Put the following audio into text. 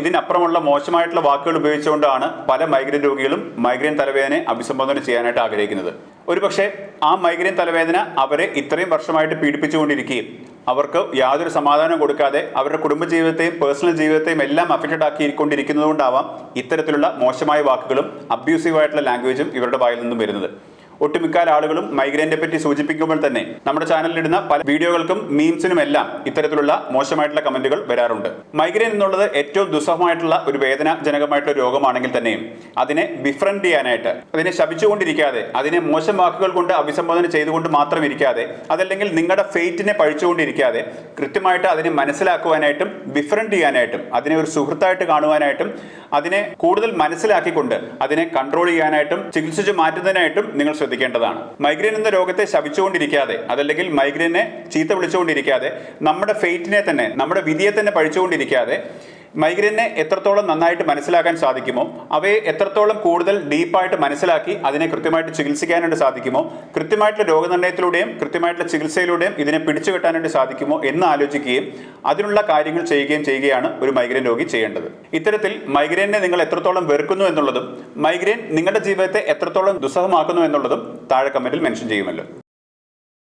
ഇതിനപ്പുറമുള്ള മോശമായിട്ടുള്ള വാക്കുകൾ ഉപയോഗിച്ചുകൊണ്ടാണ് പല മൈഗ്രെയിൻ രോഗികളും മൈഗ്രെയിൻ തലവേദനയെ അഭിസംബോധന ചെയ്യാനായിട്ട് ആഗ്രഹിക്കുന്നത്. ഒരുപക്ഷെ ആ മൈഗ്രെയിൻ തലവേദന അവരെ ഇത്രയും വർഷമായിട്ട് പീഡിപ്പിച്ചുകൊണ്ടിരിക്കുകയും അവർക്ക് യാതൊരു സമാധാനം കൊടുക്കാതെ അവരുടെ കുടുംബജീവിതത്തെയും പേഴ്സണൽ ജീവിതത്തെയും എല്ലാം അഫക്റ്റഡ് ആക്കിയിരിക്കൊണ്ടിരിക്കുന്നതുകൊണ്ടാവാം ഇത്തരത്തിലുള്ള മോശമായ വാക്കുകളും അബ്യൂസീവായിട്ടുള്ള ലാംഗ്വേജും ഇവരുടെ വായിൽ നിന്നും വരുന്നത്. ഒട്ടുമിക്ക ആളുകളും മൈഗ്രെയിനെ പറ്റി സൂചിപ്പിക്കുമ്പോൾ തന്നെ നമ്മുടെ ചാനലിലിടുന്ന പല വീഡിയോകൾക്കും മീംസിനും എല്ലാം ഇത്തരത്തിലുള്ള മോശമായിട്ടുള്ള കമന്റുകൾ വരാറുണ്ട്. മൈഗ്രെയിൻ എന്നുള്ളത് ഏറ്റവും ദുസ്സഹമായിട്ടുള്ള ഒരു വേദനാജനകമായിട്ടുള്ള രോഗമാണെങ്കിൽ തന്നെയും അതിനെ ബിഫ്രണ്ട് ചെയ്യാനായിട്ട് അതിനെ ശപിച്ചുകൊണ്ടിരിക്കാതെ അതിനെ മോശം വാക്കുകൾ കൊണ്ട് അഭിസംബോധന ചെയ്തുകൊണ്ട് മാത്രം ഇരിക്കാതെ അതല്ലെങ്കിൽ നിങ്ങളുടെ ഫെയ്റ്റിനെ പഴിച്ചുകൊണ്ടിരിക്കാതെ കൃത്യമായിട്ട് അതിനെ മനസ്സിലാക്കുവാനായിട്ടും ബിഫ്രണ്ട് ചെയ്യാനായിട്ടും അതിനെ ഒരു സുഹൃത്തായിട്ട് കാണുവാനായിട്ടും അതിനെ കൂടുതൽ മനസ്സിലാക്കിക്കൊണ്ട് അതിനെ കൺട്രോൾ ചെയ്യാനായിട്ടും ചികിത്സിച്ച് മാറ്റുന്നതിനായിട്ടും നിങ്ങൾ ശ്രദ്ധിക്കേണ്ടതാണ്. മൈഗ്രെയിൻ എന്ന രോഗത്തെ ശവിച്ചുകൊണ്ടിരിക്കാതെ അതല്ലെങ്കിൽ മൈഗ്രെയിനെ ചീത്ത വിളിച്ചുകൊണ്ടിരിക്കാതെ നമ്മുടെ ഫെയ്റ്റിനെ തന്നെ നമ്മുടെ വിധിയെ തന്നെ പഴിച്ചുകൊണ്ടിരിക്കാതെ മൈഗ്രെയിനെ എത്രത്തോളം നന്നായിട്ട് മനസ്സിലാക്കാൻ സാധിക്കുമോ അവയെ എത്രത്തോളം കൂടുതൽ ഡീപ്പായിട്ട് മനസ്സിലാക്കി അതിനെ കൃത്യമായിട്ട് ചികിത്സിക്കാനായിട്ട് സാധിക്കുമോ കൃത്യമായിട്ടുള്ള രോഗനിർണയത്തിലൂടെയും കൃത്യമായിട്ടുള്ള ചികിത്സയിലൂടെയും ഇതിനെ പിടിച്ചു കെട്ടാനായിട്ട് സാധിക്കുമോ എന്ന് ആലോചിക്കുകയും അതിനുള്ള കാര്യങ്ങൾ ചെയ്യുകയും ചെയ്യുകയാണ് ഒരു മൈഗ്രെയിൻ രോഗി ചെയ്യേണ്ടത്. ഇത്തരത്തിൽ മൈഗ്രെയിനെ നിങ്ങൾ എത്രത്തോളം വെറുക്കുന്നു എന്നുള്ളതും മൈഗ്രെയിൻ നിങ്ങളുടെ ജീവിതത്തെ എത്രത്തോളം ദുസ്സഹമാക്കുന്നു എന്നുള്ളതും താഴെ കമന്റിൽ മെൻഷൻ ചെയ്യുമല്ലോ.